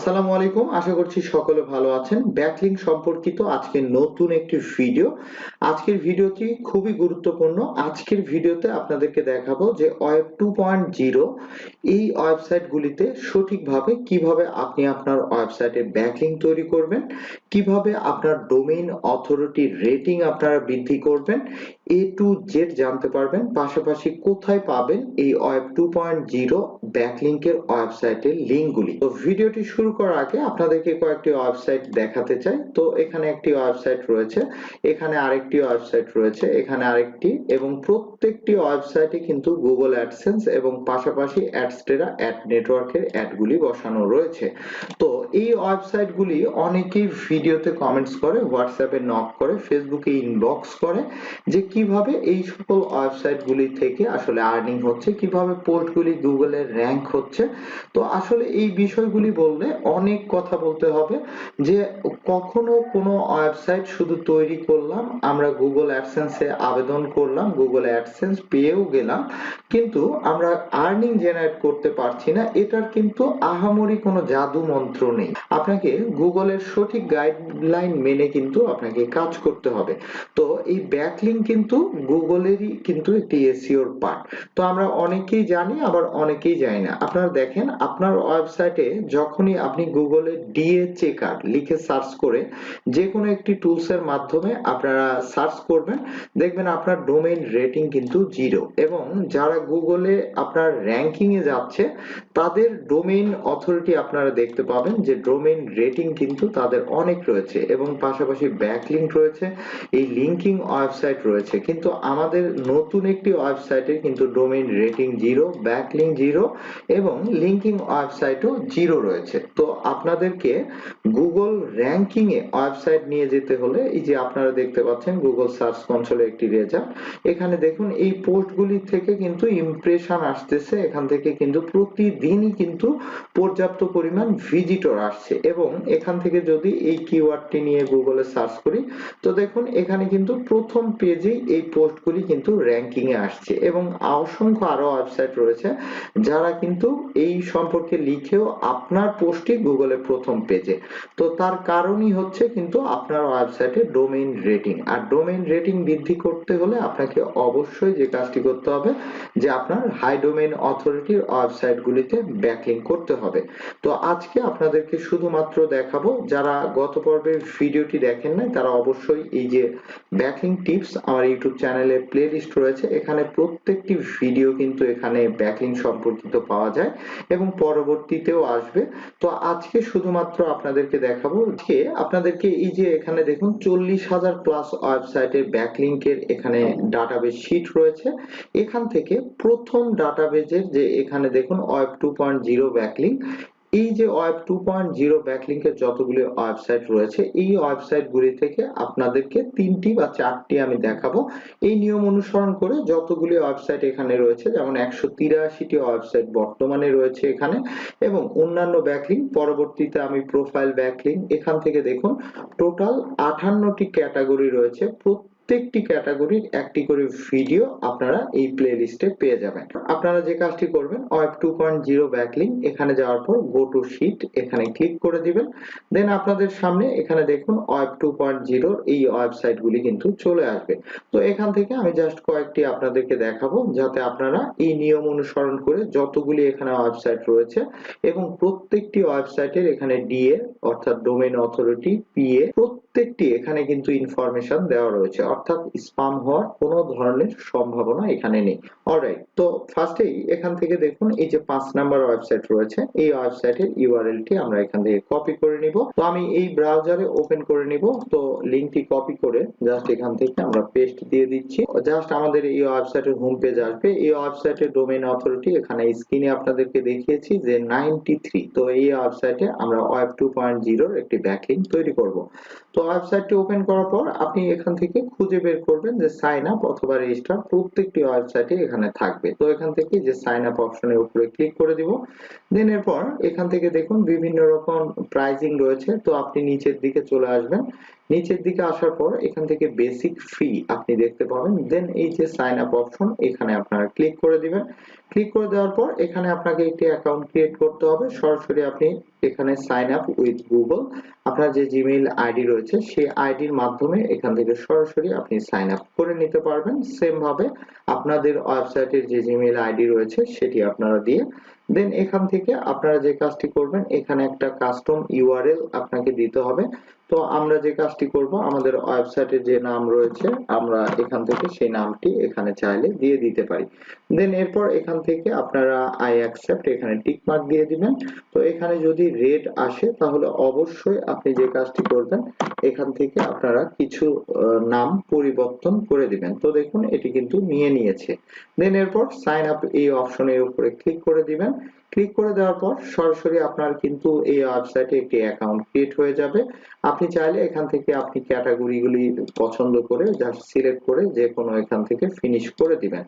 আসসালামু আলাইকুম। আশা করছি সকলে ভালো আছেন। ব্যাকলিং সম্পর্কিত আজকে নতুন একটি ভিডিও আজকের ভিডিওটি খুবই গুরুত্বপূর্ণ। আজকের ভিডিওতে আপনাদেরকে দেখাবো যে ওয়েব টু পয়েন্ট জিরো এই ওয়েবসাইটগুলিতে সঠিকভাবে কীভাবে আপনি আপনার ওয়েবসাইটে ব্যাকলিং তৈরি করবেন কীভাবে আপনার ডোমেইন অথরিটি রেটিং আপনারা বৃদ্ধি করবেন এ টু জেড জানতে পারবেন, পাশাপাশি কোথায় পাবেন এই ওয়েব টু পয়েন্ট জিরো ব্যাকলিংকের ওয়েবসাইটের লিঙ্কগুলি তো ভিডিওটি শুরু করার আগে আপনাদেরকে কয়েকটি ওয়েবসাইট দেখাতে চাই। তো এখানে একটি ওয়েবসাইট রয়েছে, এখানে আরেকটি ওয়েবসাইট রয়েছে, এখানে আরেকটি এবং প্রত্যেকটি ওয়েবসাইটে কিন্তু গুগল অ্যাডসেন্স এবং পাশাপাশি অ্যাডস্টেরা অ্যাড নেটওয়ার্কের অ্যাডগুলি বসানো রয়েছে। তো এই ওয়েবসাইটগুলি অনেকেই ভিডিওতে কমেন্টস করে হোয়াটসঅ্যাপে নক করে ফেসবুকে ইনবক্স করে যে কীভাবে এই সকল ওয়েবসাইটগুলি থেকে আসলে আর্নিং হচ্ছে, কীভাবে পোস্টগুলি গুগলের র্যাঙ্ক হচ্ছে। তো আসলে এই বিষয়গুলি বললে অনেক কথা বলতে হবে যে কখনো কোনো ওয়েবসাইট শুধু তৈরি করলাম, আমরা গুগল অ্যাডসেন্সে আবেদন করলাম গুগল অ্যাডসেন্স পেয়েও গেলাম, কিন্তু আমরা আর্নিং জেনারেট করতে পারছি না, এটার কিন্তু আহামরি কোনো জাদু মন্ত্র নেই। আপনাকে গুগলের সঠিক গাইডলাইন মেনে কিন্তু আপনাকে কাজ করতে হবে। তো এই ব্যাকলিং কিন্তু গুগলেরই কিন্তু একটি এসিওর পার্ট তো আমরা অনেকেই জানি, আবার অনেকেই জানি না। আপনারা দেখেন, আপনার ওয়েবসাইটে যখনই আপনি গুগলে ডিএ চেকার লিখে সার্চ করে যে কোনো একটি টুলস এর মাধ্যমে আপনারা সার্চ করবেন, দেখবেন আপনার ডোমেইন রেটিং কিন্তু জিরো এবং যারা গুগলে আপনার র্যাঙ্কিং এ যাচ্ছে, তাদের ডোমেইন অথরিটি আপনারা দেখতে পাবেন যে ডোমেইন রেটিং কিন্তু তাদের অনেক রয়েছে এবং পাশাপাশি ব্যাকলিংক রয়েছে। এই লিঙ্কিং ওয়েবসাইট রয়েছে। কিন্তু আমাদের নতুন একটি ওয়েবসাইটের কিন্তু domain rating zero backlink zero এবং লিঙ্কিং ওয়েবসাইটও জিরো রয়েছে। তো আপনাদেরকে গুগল র্যাঙ্কিং এ ওয়েবসাইট নিয়ে যেতে হলে এই যে আপনারা দেখতে পাচ্ছেন গুগল সার্চ কনসোলে একটি রেজাল্ট এখানে দেখুন এই পোস্টগুলি থেকে কিন্তু ইমপ্রেশন আসতেছে। এখান থেকে কিন্তু প্রতিদিনই কিন্তু পর্যাপ্ত পরিমাণ ভিজিটর আসছে এবং এখান থেকে যদি এই কিওয়ার্ডটি নিয়ে গুগলে সার্চ করি। তো দেখুন, এখানে কিন্তু প্রথম পেজেই এই পোস্টগুলি কিন্তু র্যাঙ্কিং এ আসছে এবং অসংখ্য আরও ওয়েবসাইট রয়েছে যারা কিন্তু এই সম্পর্কে লিখেও আপনার পোস্টটি গুগলে প্রথম পেজে তো তার কারণই হচ্ছে কিন্তু আপনার ওয়েবসাইটে ডোমেইন রেটিং আর ডোমেইন রেটিং বৃদ্ধি করতে হলে আপনাকে অবশ্যই যে কাজটি করতে হবে, যে আপনার হাই ডোমেইন অথরিটির ওয়েবসাইটগুলিতে ব্যাকলিং করতে হবে। তো আজকে আপনাদেরকে শুধুমাত্র দেখাবো যারা গত পর্বের ভিডিওটি দেখেন নাই, তারা অবশ্যই এই যে ব্যাকলিং টিপস আমার ইউটিউব চ্যানেলে প্লে লিস্ট রয়েছে। এখানে প্রত্যেকটি ভিডিও কিন্তু এখানে ব্যাকলিং সম্পর্কিত পাওয়া যায় এবং পরবর্তীতেও আসবে। তো আজকে শুধুমাত্র আপনাদেরকে দেখাবো যে আপনাদেরকে এই যে এখানে দেখুন, চল্লিশ হাজার প্লাস ওয়েবসাইটের ব্যাকলিংকের এখানে ডাটাবেস শিট রয়েছে। এখান থেকে প্রথম ডাটাবেজের যে এখানে দেখুন web two point zero backlink এই যে ওয়েব টু পয়েন্ট জিরো ব্যাকলিংকের যতগুলি ওয়েবসাইট রয়েছে, এই ওয়েবসাইটগুলি থেকে আপনাদেরকে তিনটি বা চারটি আমি দেখাবো। এই নিয়ম অনুসরণ করে যতগুলি ওয়েবসাইট এখানে রয়েছে, যেমন একশো তিরাশিটি ওয়েবসাইট বর্তমানে রয়েছে এখানে, এবং অন্যান্য ব্যাকলিং পরবর্তীতে আমি প্রোফাইল ব্যাকলিং এখান থেকে দেখুন টোটাল আঠান্নটি ক্যাটাগরি রয়েছে। প্রত্যেকটি ক্যাটাগরির একটি করে ভিডিও আপনারা এই প্লে লিস্টে পেয়ে যাবেন। আপনারা যে কাজটি করবেন web two point zero backlink এখানে যাওয়ার পর গো টু শিট এখানে ক্লিক করে দিবেন। দেন আপনাদের সামনে এখানে দেখুন ওয়েব টু পয়েন্ট জিরোর এই ওয়েবসাইট গুলি কিন্তু চলে আসবে। তো এখান থেকে আমি জাস্ট কয়েকটি আপনাদেরকে দেখাবো, যাতে আপনারা এই নিয়ম অনুসরণ করে যতগুলি এখানে ওয়েবসাইট রয়েছে এবং প্রত্যেকটি ওয়েবসাইটের এখানে ডিএ অর্থাৎ ডোমেইন অথরিটি পিএ প্রত্যেকটি এখানে কিন্তু ইনফরমেশন দেওয়া রয়েছে। অর্থাৎ স্পাম হওয়ার কোনো ধরনের সম্ভাবনা এখানে নেই। অলরাইট তো ফার্স্টেই এখান থেকে দেখুন, এই যে পাঁচ নাম্বার ওয়েবসাইট রয়েছে, এই ওয়েবসাইটের ইউআরএলটি আমরা এখান থেকে কপি করে নিব। তো আমি এই ব্রাউজারে ওপেন করে নিব। তো লিংকটি কপি করে জাস্ট এখান থেকে আমরা পেস্ট দিয়ে দিচ্ছি। জাস্ট আমাদের এই ওয়েবসাইটের হোম পেজ আসবে। এই ওয়েবসাইটের ডোমেইন অথরিটি এখানে স্ক্রিনে আপনাদেরকে দেখিয়েছি যে 93 তো এই ওয়েবসাইটে আমরা ওয়েব 2.0 এর একটি ব্যাকলিংক তৈরি করব। তো ওয়েবসাইটটি ওপেন করার পর আপনি এখান থেকে খুঁজে বের করবেন যে সাইন আপ অথবা রেজিস্টার প্রত্যেকটি ওয়েবসাইটে এখানে থাকবে। তো এখান থেকে যে সাইন আপ অপশনের উপরে ক্লিক করে দিব। দেন এরপর এখান থেকে দেখুন বিভিন্ন রকম প্রাইজিং রয়েছে। তো আপনি নিচের দিকে চলে আসবেন। নিচের দিকে আসার পর এখান থেকে বেসিক ফি আপনি দেখতে পাবেন দেন এই যে সাইন আপ অপশন এখানে আপনারা ক্লিক করে দিবেন। ক্লিক করে দেওয়ার পর এখানে আপনাকে একটি অ্যাকাউন্ট ক্রিয়েট করতে হবে। সরাসরি আপনি এখানে সাইন আপ উইথ গুগল আপনার যে জিমেইল আইডি রয়েছে, সেই আইডির মাধ্যমে এখান থেকে সরাসরি আপনি সাইন আপ করে নিতে পারবেন। সেম ভাবে আপনাদের ওয়েবসাইটের যে জিমেইল আইডি রয়েছে, সেটি আপনারা দিয়ে দেন এখান থেকে আপনারা যে কাজটি করবেন, এখানে একটা কাস্টম ইউআরএল আপনাকে দিতে হবে। তো আমরা যে কাজটি করব, আমাদের ওয়েবসাইটের যে নাম রয়েছে, আমরা এখান থেকে সেই নামটি এখানে চাইলে দিয়ে দিতে পারি। দেন এরপর এখান থেকে আপনারা আই অ্যাকসেপ্ট এখানে টিক মার্ক দিয়ে দিবেন। তো এখানে যদি রেড আসে, তাহলে অবশ্যই আপনি যে কাজটি করবেন, এখান থেকে আপনারা কিছু নাম পরিবর্তন করে দিবেন। তো দেখুন, এটি কিন্তু নিয়ে নিয়েছে। দেন এরপর সাইন আপ এই অপশনের উপরে ক্লিক করে দিবেন। ক্লিক করে দেওয়ার পর সরাসরি আপনার কিন্তু এই ওয়েবসাইটে একটি অ্যাকাউন্ট ক্রিয়েট হয়ে যাবে। আপনি চাইলে এখান থেকে আপনি ক্যাটাগরিগুলি পছন্দ করে জাস্ট সিলেক্ট করে যে কোনো এখান থেকে ফিনিশ করে দিবেন।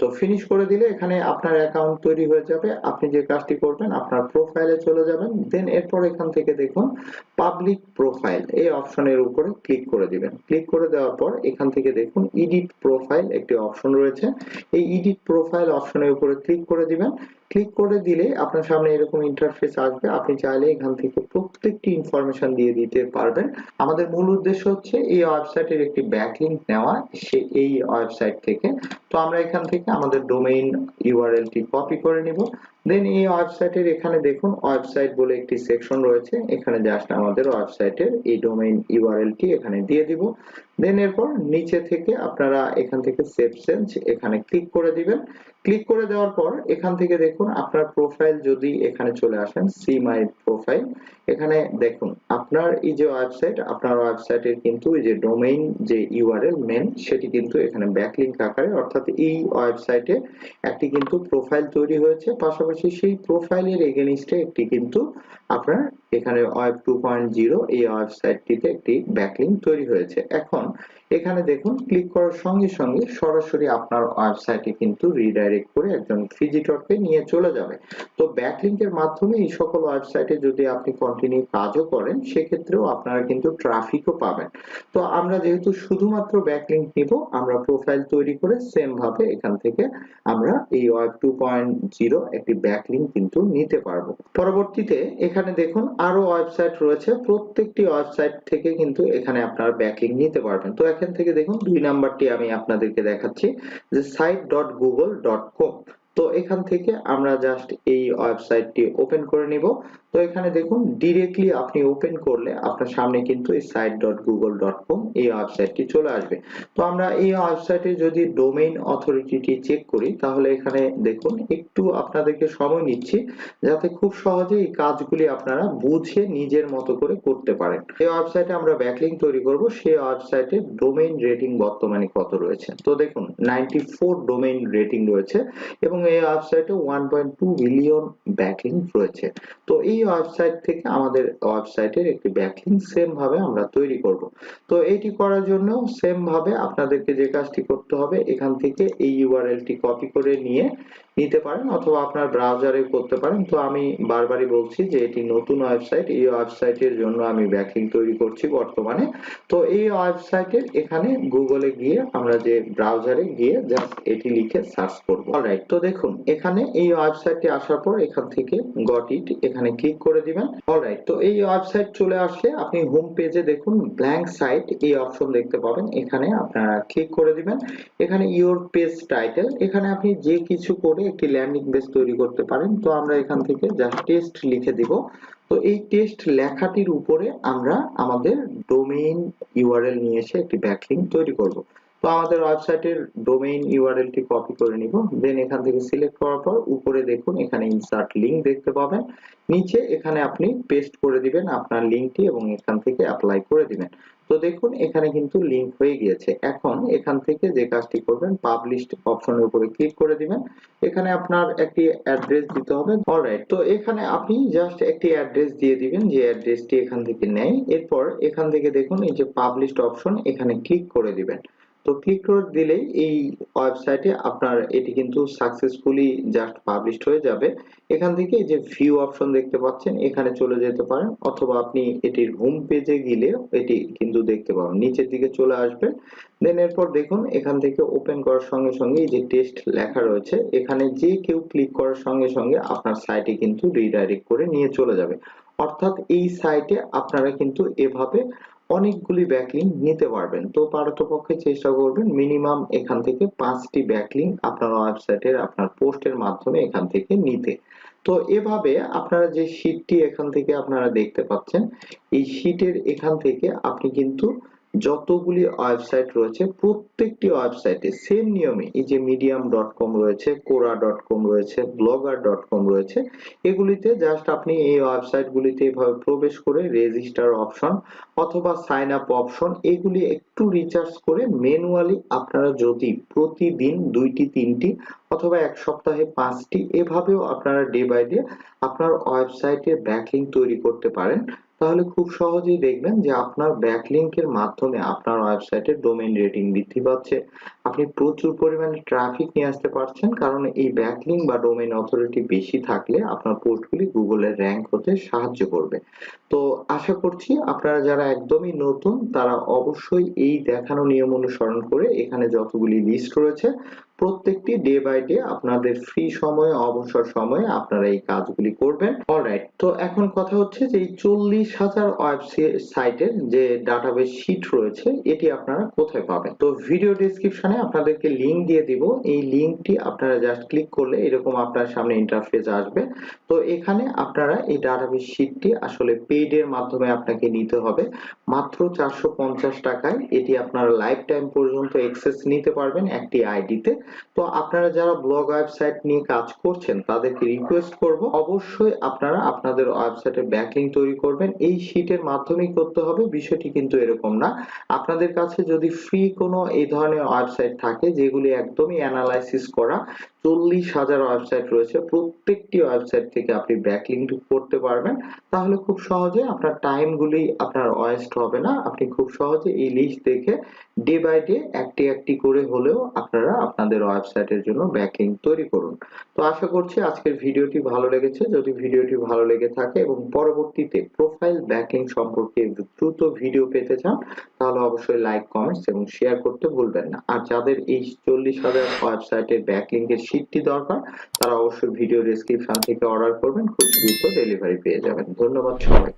তো ফিনিশ করে দিলে এখানে আপনার অ্যাকাউন্ট তৈরি হয়ে যাবে। আপনি যে কাজটি করবেন, আপনার প্রোফাইলে চলে যাবেন। দেন এরপর এখান থেকে দেখুন পাবলিক প্রোফাইল এই অপশনের উপরে ক্লিক করে দিবেন। ক্লিক করে দেওয়ার পর এখান থেকে দেখুন এডিট প্রোফাইল একটি অপশন রয়েছে। এই এডিট প্রোফাইল অপশনের উপরে ক্লিক করে দিবেন। ক্লিক করে দিলে আপনার সামনে এরকম ইন্টারফেস আসবে। আপনি চাইলে এখান থেকে প্রত্যেকটি ইনফরমেশন দিয়ে দিতে পারবেন। আমাদের মূল উদ্দেশ্য হচ্ছে এই ওয়েবসাইটের একটি ব্যাকলিংক নেওয়া, সে এই ওয়েবসাইট থেকে। তো আমরা এখান থেকে আমাদের ডোমেইন ইউআরএলটি কপি করে নিব। দেন এই ওয়েবসাইটের এখানে দেখুন ওয়েবসাইট বলে একটি সেকশন রয়েছে। এখানে জাস্ট আমাদের ওয়েবসাইটের এই ডোমেইন ইউআরএলটি এখানে দিয়ে দিব। দেন এরপর নিচে থেকে আপনারা এখান থেকে সেভ চেঞ্জ এখানে ক্লিক করে দিবেন। ক্লিক করে দেওয়ার পর এখান থেকে দেখুন, আপনার প্রোফাইল যদি এখানে চলে আসেন সি মাই প্রোফাইল এখানে দেখুন, আপনার এই যে ওয়েবসাইট আপনার ওয়েবসাইটের কিন্তু এই যে ডোমেইন যে ইউআরএল মেন সেটি কিন্তু এখানে ব্যাকলিংক আকারে, অর্থাৎ এই ওয়েবসাইটে একটি কিন্তু প্রোফাইল তৈরি হয়েছে। পাশাপাশি সেই প্রোফাইলের এগেনিস্টে একটি কিন্তু আপনার এখানে ওয়েব টু পয়েন্ট জিরো এই ওয়েবসাইটটিতে একটি ব্যাকলিংক তৈরি হয়েছে। এখন এখানে দেখুন ক্লিক করার সঙ্গে সঙ্গে সরাসরি আপনার ওয়েবসাইটে কিন্তু রিডাইরেক্ট করে একজন ভিজিটরকে নিয়ে চলে যাবে। তো ব্যাকলিংকের মাধ্যমে এই সকল ওয়েবসাইটে যদি আপনি কন্টিনিউ কাজও করেন, সেক্ষেত্রেও আপনারা কিন্তু ট্রাফিকও পাবেন। তো আমরা যেহেতু শুধুমাত্র ব্যাকলিংক নিব, আমরা প্রোফাইল তৈরি করে সেম ভাবে এখান থেকে আমরা এই ওয়েব টু পয়েন্ট জিরো একটি ব্যাকলিংক কিন্তু নিতে পারব। পরবর্তীতে এখানে দেখুন আরও ওয়েবসাইট রয়েছে। প্রত্যেকটি ওয়েবসাইট থেকে কিন্তু এখানে আপনারা ব্যাকলিংক নিতে পারবেন। তো এখান থেকে দেখুন দুই নাম্বারটি আমি আপনাদেরকে দেখাচ্ছি, যে site dot Google dot com তো এখান থেকে আমরা জাস্ট এই ওয়েবসাইটটি ওপেন করে নিব। তো এখানে দেখুন ডিরেক্টলি আপনি ওপেন করলে আপনার সামনে কিন্তু এই site dot Google dot com এই ওয়েবসাইটটি চলে আসবে। তো আমরা এই ওয়েবসাইটে যদি ডোমেইন অথরিটিটি চেক করি, তাহলে এখানে দেখুন, একটু আপনাদেরকে সময় নিচ্ছি যাতে খুব সহজে এই কাজগুলি আপনারা বুঝে নিজের মতো করে করতে পারেন। এই ওয়েবসাইটে আমরা ব্যাকলিংক তৈরি করব, সেই ওয়েবসাইটে ডোমেইন রেটিং বর্তমানে কত রয়েছে? তো দেখুন 94 ডোমেইন রেটিং রয়েছে এবং এই ওয়েবসাইটে 1.2 বিলিয়ন ব্যাকলিংক রয়েছে। তো এই ওয়েবসাইট থেকে আমাদের ওয়েবসাইটের একটি ব্যাকলিংক সেম ভাবে আমরা তৈরি করব। তো এটি করার জন্য সেম ভাবে আপনাদেরকে যে কাজটি করতে হবে, এখান থেকে এই ইউআরএলটি কপি করে নিয়ে নিতে পারেন অথবা আপনার ব্রাউজারে করতে পারেন। তো আমি বারবারই বলছি যে এটি নতুন ওয়েবসাইট এই ওয়েবসাইটের জন্য আমি ব্যাকলিংক তৈরি করছি বর্তমানে। তো এই ওয়েবসাইটের এখানে গুগলে গিয়ে আমরা যে ব্রাউজারে গিয়ে জাস্ট এটি লিখে সার্চ করব। অলরাইট তো দেখুন, এখানে এই ওয়েবসাইটটি আসার পর এখান থেকে গট ইট এখানে ক্লিক করে দিবেন। অলরাইট তো এই ওয়েবসাইট চলে আসলে আপনি হোম পেজে দেখুন ব্ল্যাঙ্ক সাইট এই অপশন দেখতে পাবেন। এখানে আপনারা ক্লিক করে দিবেন। এখানে ইওর পেজ টাইটেল এখানে আপনি যে কিছু করে একটি ল্যান্ডিং পেজ তৈরি করতে পারেন। তো আমরা এখান থেকে জাস্ট টেস্ট লিখে দিব। তো এই টেস্ট লেখাটির উপরে আমরা আমাদের ডোমেইন ইউআরএল নিয়ে এসে একটি ব্যাকলিংক তৈরি করব। তো আমাদের ওয়েবসাইটের ডোমেইন ইউআরএলটি কপি করে নিব। দেন এখান থেকে সিলেক্ট করার পর উপরে দেখুন, এখানে ইনসার্ট লিংক দেখতে পাবেন। নিচে এখানে আপনি পেস্ট করে দিবেন আপনার লিংকটি এবং এখান থেকে অ্যাপ্লাই করে দিবেন। তো দেখুন, এখানে কিন্তু লিংক হয়ে গিয়েছে। এখন এখান থেকে যে কাজটি করবেন পাবলিশড অপশনের উপরে ক্লিক করে দিবেন। এখানে আপনার একটি অ্যাড্রেস দিতে হবে। অলরাইট তো এখানে আপনি জাস্ট একটি অ্যাড্রেস দিয়ে দিবেন, যে অ্যাড্রেসটি এখান থেকে নেয় এরপর এখান থেকে দেখুন, এই যে পাবলিশড অপশন এখানে ক্লিক করে দিবেন। তো ক্লিক করে দিলেই এই ওয়েবসাইটে আপনার এটি কিন্তু সাকসেসফুলি জাস্ট পাবলিশড হয়ে যাবে। এখান থেকে যে ভিউ অপশন দেখতে পাচ্ছেন, এখানে চলে যেতে পারেন, অথবা আপনি এটির হোম পেজে গেলে এটি কিন্তু দেখতে পাবেন। নিচের দিকে চলে আসবে। দেন এরপর দেখুন, এখান থেকে ওপেন করার সঙ্গে সঙ্গে যে টেস্ট লেখা রয়েছে, এখানে যে কেউ ক্লিক করার সঙ্গে সঙ্গে আপনার সাইটে কিন্তু রিডাইরেক্ট করে নিয়ে চলে যাবে। অর্থাৎ এই সাইটে আপনারা কিন্তু এভাবে অনেকগুলি ব্যাকলিং নিতে পারবেন। তো পারতপক্ষে চেষ্টা করবেন মিনিমাম এখান থেকে পাঁচটি ব্যাকলিং আপনার ওয়েবসাইটের আপনার পোস্টের মাধ্যমে এখান থেকে নিতে। তো এভাবে আপনারা যে শীটটি এখান থেকে আপনারা দেখতে পাচ্ছেন, এই শীটের এখান থেকে আপনি কিন্তু যতগুলি ওয়েবসাইট রয়েছে, প্রত্যেকটি ওয়েবসাইটে সেম নিয়মে এই যে মিডিয়াম ডট কম রয়েছে কোরা ডট কম রয়েছে ব্লগার ডট কম রয়েছে, এগুলিতে জাস্ট আপনি এই ওয়েবসাইট গুলিতে এভাবে প্রবেশ করে রেজিস্টার অপশন অথবা সাইন আপ অপশন এগুলি একটু রিচার্জ করে ম্যানুয়ালি আপনারা যদি প্রতিদিন দুইটি, তিনটি অথবা এক সপ্তাহে পাঁচটি এভাবেও আপনারা ডে বাই ডে আপনার ওয়েবসাইটের ব্যাকলিং তৈরি করতে পারেন। তাহলে খুব সহজেই দেখবেন যে আপনার ব্যাকলিংকের মাধ্যমে আপনার ওয়েবসাইটের ডোমেইন রেটিং বৃদ্ধি পাচ্ছে। আপনি প্রচুর পরিমাণে ট্রাফিক নিয়ে আসতে পারছেন, কারণ এই ব্যাকলিং বা ডোমেইন অথরিটি বেশি থাকলে আপনার পোস্টগুলি গুগলের র্যাঙ্ক হতে সাহায্য করবে। তো আশা করছি আপনারা যারা একদমই নতুন, তারা অবশ্যই এই দেখানো নিয়ম অনুসরণ করে এখানে যতগুলি লিস্ট রয়েছে প্রত্যেকটি ডে বাই ডে আপনাদের ফ্রি সময়ে, অবসর সময়ে আপনারা এই কাজগুলি করবেন। অলরাইট তো এখন কথা হচ্ছে যে এই চল্লিশ হাজার ওয়েবসাইটের যে ডাটাবেস শিট রয়েছে, এটি আপনারা কোথায় পাবেন? তো ভিডিও ডেসক্রিপশনে আপনাদেরকে লিংক দিয়ে দিব। এই লিংকটি আপনারা জাস্ট ক্লিক করলে এরকম আপনার সামনে ইন্টারফেস আসবে। তো এখানে আপনারা এই ডাটাবেস শিটটি আসলে পেইড এর মাধ্যমে আপনাকে নিতে হবে। মাত্র চারশো পঞ্চাশ টাকায় এটি আপনারা লাইফ টাইম পর্যন্ত এক্সেস নিতে পারবেন একটি আইডিতে তো আপনারা যারা ব্লগ ওয়েবসাইট নিয়ে কাজ করছেন, তাদেরকে রিকোয়েস্ট করব, অবশ্যই আপনারা আপনাদের ওয়েবসাইটে ব্যাকলিং তৈরি করবেন। এই শীটের মাধ্যমেই করতে হবে, বিষয়টি কিন্তু এরকম না। আপনাদের কাছে যদি ফ্রি কোনো এই ধরনের ওয়েবসাইট থাকে, যেগুলি একদমই অ্যানালাইসিস করা চল্লিশ হাজার ওয়েবসাইট রয়েছে। প্রত্যেকটি ওয়েবসাইট থেকে আপনি ব্যাকলিং করতে পারবেন। তাহলে খুব সহজে আপনার টাইমগুলি আপনার ওয়েস্ট হবে না। আপনি খুব সহজে এই লিস্ট দেখে ডে বাই ডে একটি একটি করে হলেও আপনারা আপনাদের ওয়েবসাইটের জন্য ব্যাকলিং তৈরি করুন। তো আশা করছি আজকের ভিডিওটি ভালো লেগেছে। যদি ভিডিওটি ভালো লেগে থাকে এবং পরবর্তীতে প্রোফাইল ব্যাকলিং সম্পর্কে দ্রুত ভিডিও পেতে চান, তাহলে অবশ্যই লাইক কমেন্টস এবং শেয়ার করতে ভুলবেন না। আর যাদের এই চল্লিশ হাজার ওয়েবসাইটের ব্যাকলিংকের শীটটি দরকার, তারা অবশ্যই ভিডিও ডেসক্রিপশন থেকে অর্ডার করবেন, খুব দ্রুত ডেলিভারি পেয়ে যাবেন। ধন্যবাদ সবাই